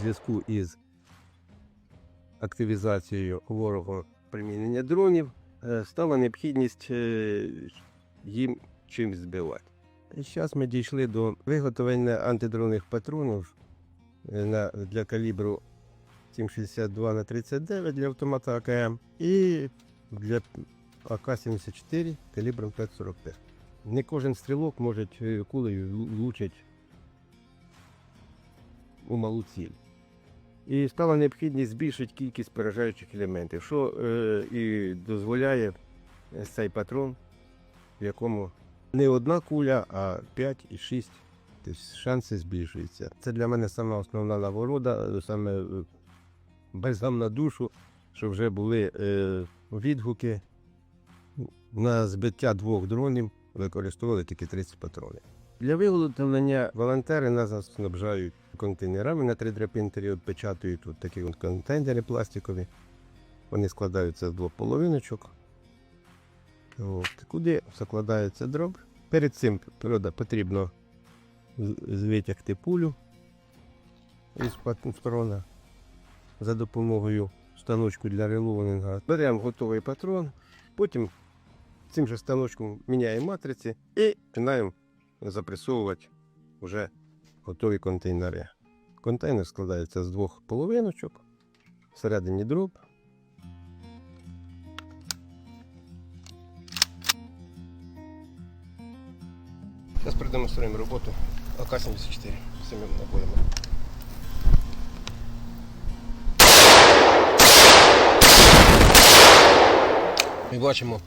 зв'язку із активізацією ворогу примінення дронів е, стала необхідність е, їм чимось збивати. І зараз ми дійшли до виготовлення антидронних патронів е, для калібру 7,62 на 39 для автомата АКМ і для АК-74 калібром 5,45. Не кожен стрілок може кулею влучити у малу ціль. І стала необхідність збільшити кількість поражаючих елементів, що е, і дозволяє е, цей патрон, в якому не одна куля, а 5 і 6. Тобто шанси збільшуються. Це для мене сама основна нагорода, саме е, бальзам на душу, що вже були е, відгуки на збиття двох дронів використовували тільки 30 патронів. Для виготовлення волонтери нас снабжають контейнерами на 3D принтері, відпечатують тут такі контейнери пластикові. Вони складаються з двох половиночок. От. Куди закладається дроб. Перед цим правда, потрібно витягти пулю із патрона за допомогою станочку для реловинга. Беремо готовий патрон, потім цим же станочком міняємо матриці і починаємо запресовувати вже готові контейнери. Контейнер складається з двох половиночок, всередині дроб. Зараз продемонструємо роботу АК-74 з цими набоями. Ми бачимо,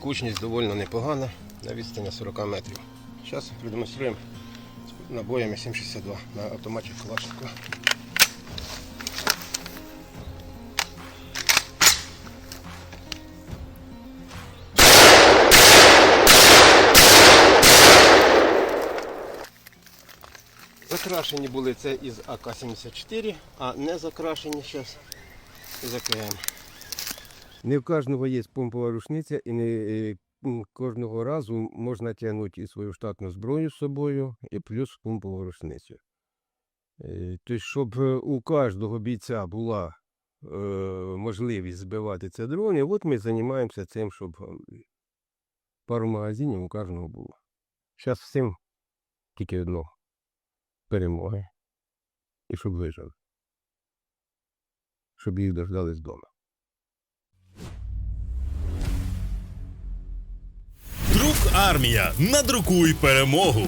кучність доволі непогана на відстані 40 метрів. Зараз продемонструємо набоями 7,62 на автоматі Калашникова. Закрашені були це із АК-74, а не закрашені зараз з АКМ. Не в кожного є помпова рушниця, і не е, кожного разу можна тягнути і свою штатну зброю з собою, і плюс помпову рушницю. Тобто, щоб е, у кожного бійця була е, можливість збивати ці дрони, от ми займаємося цим, щоб е, пару магазинів у кожного було. Зараз всім тільки одно перемоги. І щоб вижили. Щоб їх дождались вдома. Армія. Надрукуй перемогу.